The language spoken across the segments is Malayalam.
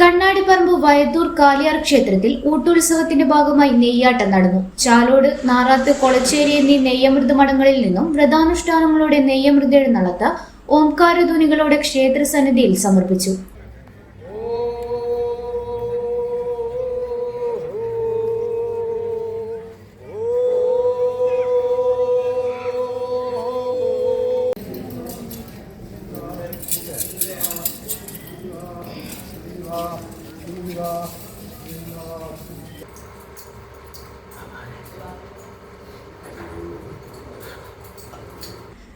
കണ്ണാടിപ്പറമ്പ് വയത്തൂർ കാലിയാർ ക്ഷേത്രത്തിൽ ഊട്ടുത്സവത്തിന്റെ ഭാഗമായി നെയ്യാട്ടം നടന്നു. ചാലോട് നാറാത്ത് കൊളച്ചേരി എന്നീ നെയ്യമൃത് മഠങ്ങളിൽ നിന്നും വ്രതാനുഷ്ഠാനങ്ങളോടെ നെയ്യമൃത് എഴുന്നള്ളത്ത് ക്ഷേത്ര സന്നിധിയിൽ സമർപ്പിച്ചു.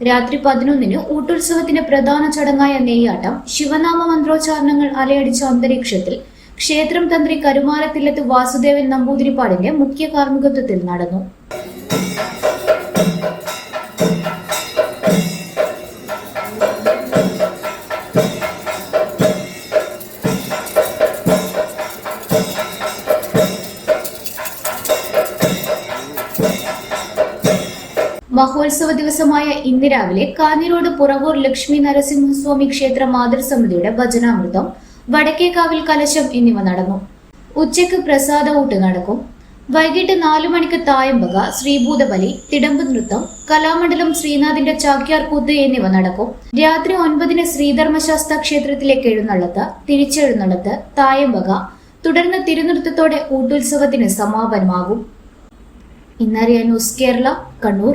രാത്രി പതിനൊന്നിന് ഊട്ടുത്സവത്തിന്റെ പ്രധാന ചടങ്ങായ നെയ്യാട്ടം ശിവനാമ മന്ത്രോച്ചാരണങ്ങൾ അലയടിച്ച അന്തരീക്ഷത്തിൽ ക്ഷേത്രം തന്ത്രി കരുമാലത്തില്ലത്ത് വാസുദേവൻ നമ്പൂതിരിപ്പാടിന്റെ മുഖ്യ കാർമ്മികത്വത്തിൽ നടന്നു. മഹോത്സവ ദിവസമായ ഇന്ന് രാവിലെ കാഞ്ഞിരോട് പുറവൂർ ലക്ഷ്മി നരസിംഹസ്വാമി ക്ഷേത്ര മാതൃസമിതിയുടെ ഭജനാമൃതം വടക്കേക്കാവിൽ കലശം എന്നിവ നടന്നു. ഉച്ചയ്ക്ക് പ്രസാദ ഊട്ട് നടക്കും. വൈകിട്ട് നാലു മണിക്ക് തായമ്പക ശ്രീഭൂതബലി തിടമ്പ് നൃത്തം കലാമണ്ഡലം ശ്രീനാഥിന്റെ ചാക്യാർ കൂത്ത് എന്നിവ നടക്കും. രാത്രി ഒൻപതിന് ശ്രീധർമ്മശാസ്ത്ര ക്ഷേത്രത്തിലേക്ക് എഴുന്നള്ളത്ത് തിരിച്ചെഴുന്നള്ളത്ത് തായമ്പക തുടർന്ന് തിരുനൃത്തത്തോടെ ഊട്ടുത്സവത്തിന് സമാപനമാകും. ഇന്നറിയ ന്യൂസ് കേരള കണ്ണൂർ.